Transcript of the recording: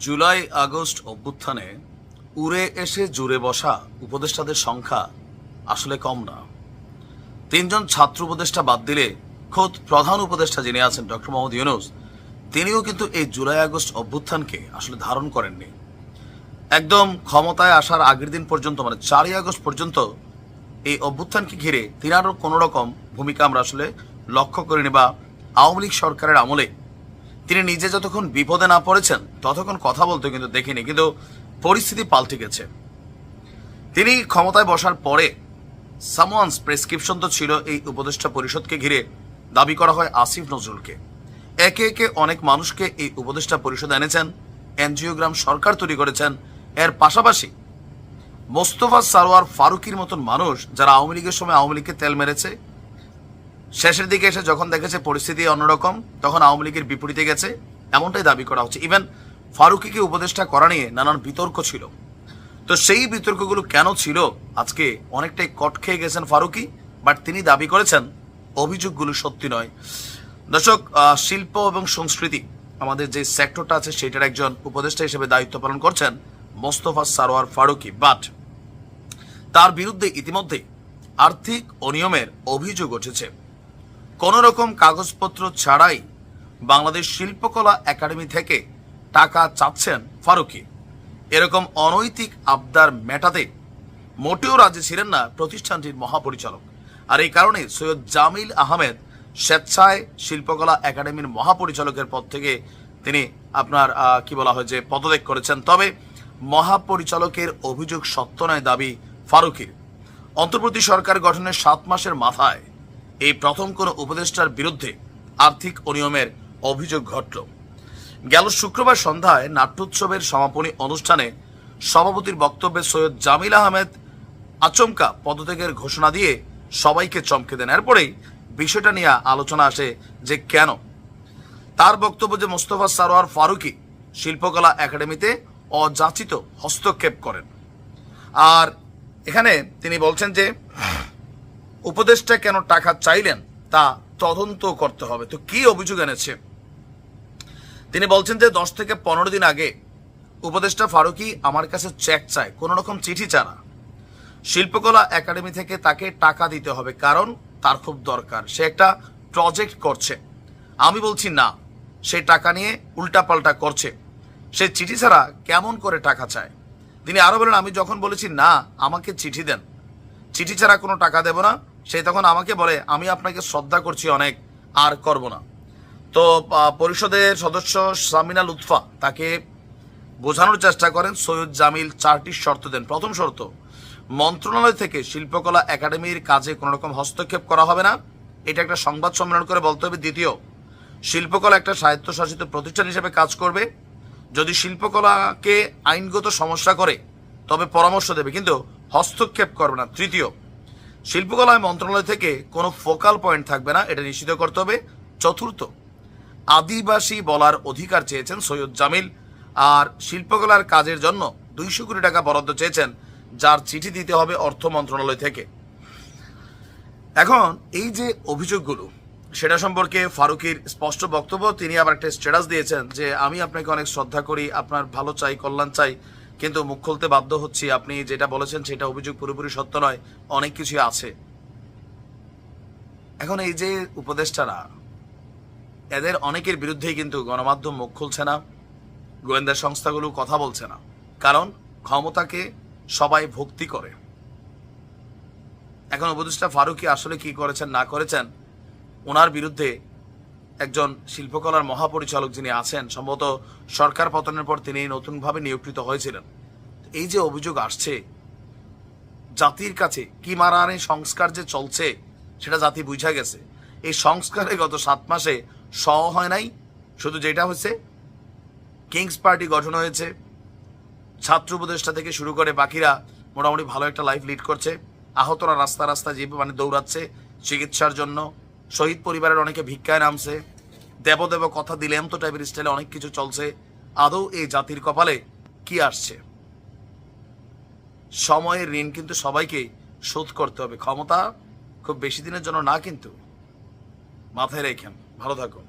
July August অভ্যুত্থানে উড়ে এসে জুড়ে বসা উপদেষ্টাদের সংখ্যা আসলে কম না। তিনজন ছাত্র উপদেষ্টা বাদ দিলে খোদ প্রধান উপদেষ্টা যিনি আছেন ডক্টর মোহাম্মদ ইউনুস, তিনিও কিন্তু এই জুলাই আগস্ট অভ্যুত্থানকে আসলে ধারণ করেননি। একদম ক্ষমতায় আসার আগের দিন পর্যন্ত মানে চারই আগস্ট পর্যন্ত এই অভ্যুত্থানকে ঘিরে তিনারও কোনো রকম ভূমিকা আমরা আসলে লক্ষ্য করিনি বা আওয়ামী লীগ সরকারের আমলে তিনি নিজে যতক্ষণ বিপদে না পড়েছেন, ততক্ষণ কথা বলতে কিন্তু দেখিনি, কিন্তু পরিস্থিতি পাল্টে গেছে। তিনি ক্ষমতায় বসার পরে সামওয়ানস প্রেসক্রিপশন তো ছিল এই উপদেষ্টা পরিষদকে ঘিরে, দাবি করা হয় আসিফ নজরুলকে। একে একে অনেক মানুষকে এই উপদেষ্টা পরিষদ এনেছেন, এনজিওগ্রাম সরকার তৈরি করেছেন, এর পাশাপাশি মোস্তফা সারোয়ার ফারুকির মতন মানুষ যারা আওয়ামী লীগের সময় আওয়ামী লীগকে তেল মেরেছে শেষের দিকে এসে যখন দেখেছে পরিস্থিতি অন্যরকম, তখন আওয়ামী লীগের বিপরীতে গেছে, এমনটাই দাবি করা হচ্ছে। ইভেন ফারুকিকে উপদেষ্টা করা নিয়ে নানান বিতর্ক ছিল। তো সেই বিতর্কগুলো কেন ছিল? আজকে অনেকটাই কট খেয়ে গেছেন ফারুকি, বাট তিনি দাবি করেছেন, অভিযোগগুলো সত্যি নয়। দর্শক শিল্প এবং সংস্কৃতি, আমাদের যে সেক্টরটা আছে, সেটার একজন উপদেষ্টা হিসেবে দায়িত্ব পালন করছেন মোস্তফা সারোয়ার ফারুকি। বাট তার বিরুদ্ধে ইতিমধ্যে আর্থিক অনিয়মের অভিযোগ উঠেছে। কোন রকম কাগজপত্র ছাড়াই বাংলাদেশ শিল্পকলা একাডেমি থেকে টাকা চাচ্ছেন ফারুকি। এরকম অনৈতিক আবদার মেটাতে মোটেও রাজি ছিলেন না প্রতিষ্ঠানটির মহাপরিচালক। আর এই কারণে সৈয়দ জামিল আহমেদ স্বেচ্ছায় শিল্পকলা একাডেমির মহাপরিচালকের পদ থেকে তিনি আপনার কি বলা হয় যে পদত্যাগ করেছেন। তবে মহাপরিচালকের অভিযোগ সত্য নয় দাবি ফারুকির। অন্তর্বর্তী সরকার গঠনের সাত মাসের মাথায় এই প্রথম কোন উপদেষ্টার বিরুদ্ধে আর্থিক অনিয়মের অভিযোগ ঘটল। গেল শুক্রবার সন্ধ্যায় নাট্যোৎসবের সমাপনী অনুষ্ঠানে সভাপতির বক্তব্যে সৈয়দ জামিল আহমেদ আচমকা পদত্যাগের ঘোষণা দিয়ে সবাইকে চমকে দেন। এরপরেই বিষয়টা নিয়ে আলোচনা আসে যে কেন? তার বক্তব্য যে মোস্তফা সারোয়ার ফারুকি শিল্পকলা একাডেমিতে অযাচিত হস্তক্ষেপ করেন। আর এখানে তিনি বলছেন যে উপদেষ্টা কেন টাকা চাইলেন তা তদন্ত করতে হবে। তো কি অভিযোগ এনেছে? তিনি বলছেন যে দশ থেকে পনেরো দিন আগে উপদেষ্টা ফারুকি আমার কাছে চেক চায়, কোনো রকম চিঠি চানা শিল্পকলা একাডেমি থেকে তাকে টাকা দিতে হবে, কারণ তার খুব দরকার। সে একটা প্রজেক্ট করছে। আমি বলছি না, সে টাকা নিয়ে উল্টাপাল্টা করছে। সে চিঠি ছাড়া কেমন করে টাকা চায়? তিনি আরও বলেন, আমি যখন বলেছি, না, আমাকে চিঠি দেন। চিঠি ছাড়া কোনো টাকা দেব না। সে তখন আমাকে বলে, আমি আপনাকে শ্রদ্ধা করছি অনেক, আর করব না। তো পরিষদের সদস্য সামিনা লুৎফা তাকে বোঝানোর চেষ্টা করেন, সৈয়দ জামিল চারটি শর্ত দেন। প্রথম শর্ত, মন্ত্রণালয় থেকে শিল্পকলা একাডেমির কাজে কোনো রকম হস্তক্ষেপ করা হবে না। এটা একটা সংবাদ সম্মেলন করে বলতে হবে। দ্বিতীয়, শিল্পকলা একটা স্বায়ত্তশাসিত প্রতিষ্ঠান হিসেবে কাজ করবে। যদি শিল্পকলাকে আইনগত সমস্যা করে, তবে পরামর্শ দেবে, কিন্তু হস্তক্ষেপ করবে না। তৃতীয় শিল্পকলা মন্ত্রণালয় থেকে কোনো ফোকাল পয়েন্ট থাকবে না, এটা নিশ্চিত করতে হবে। চতুর্থ, আদিবাসী বলার অধিকার চেয়েছেন সৈয়দ জামিল। আর শিল্পকলার কাজের জন্য দুইশো কোটি টাকা বরাদ্দ চেয়েছেন, যার চিঠি দিতে হবে অর্থ মন্ত্রণালয় থেকে। এখন, এই যে অভিযোগগুলো, সেটা সম্পর্কে ফারুকির স্পষ্ট বক্তব্য, তিনি আবার একটা স্ট্যাটাস দিয়েছেন যে, আমি আপনাকে অনেক শ্রদ্ধা করি, আপনার ভালো চাই, কল্যাণ চাই কিন্তু মুখ খুলতে বাধ্য হচ্ছি। আপনি যেটা বলেছেন সেটা অভিযোগ পুরোপুরি সত্য নয়, অনেক কিছুই আছে। এখন এই যে উপদেষ্টারা, এদের অনেকের বিরুদ্ধেই কিন্তু গণমাধ্যম মুখ খুলছে না, গোয়েন্দা সংস্থাগুলো কথা বলছে না, কারণ ক্ষমতাকে সবাই ভক্তি করে। এখন উপদেষ্টা ফারুকি আসলে কি করেছেন, না করেছেন, ওনার বিরুদ্ধে একজন শিল্পকলার মহাপরিচালক যিনি আছেন, সম্ভবত সরকার পতনের পর তিনি নতুনভাবে নিয়োগকৃত হয়েছিলেন। এই যে অভিযোগ আসছে, জাতির কাছে কি মারানে সংস্কার যে চলছে, সেটা জাতি বুঝা গেছে। এই সংস্কারে গত সাত মাসে স হয় নাই, শুধু যেটা হয়েছে, কিংস পার্টি গঠন হয়েছে, ছাত্র উপদেষ্টা থেকে শুরু করে বাকিরা মোটামুটি ভালো একটা লাইফ লিড করছে, আহতরা রাস্তা রাস্তা জীব মানে দৌড়াচ্ছে, চিকিৎসার জন্য, শহীদ পরিবারের অনেকে ভিক্ষায় নামছে দেবদেব কথা দিলেম তো টাইপের স্টাইলে অনেক কিছু চলছে। আদৌ এই জাতির কপালে কি আসছে? সময়ের ঋণ কিন্তু সবাইকে শোধ করতে হবে। ক্ষমতা খুব বেশি দিনের জন্য না কিন্তু। মাথায় রেখেন। ভালো থাকুন।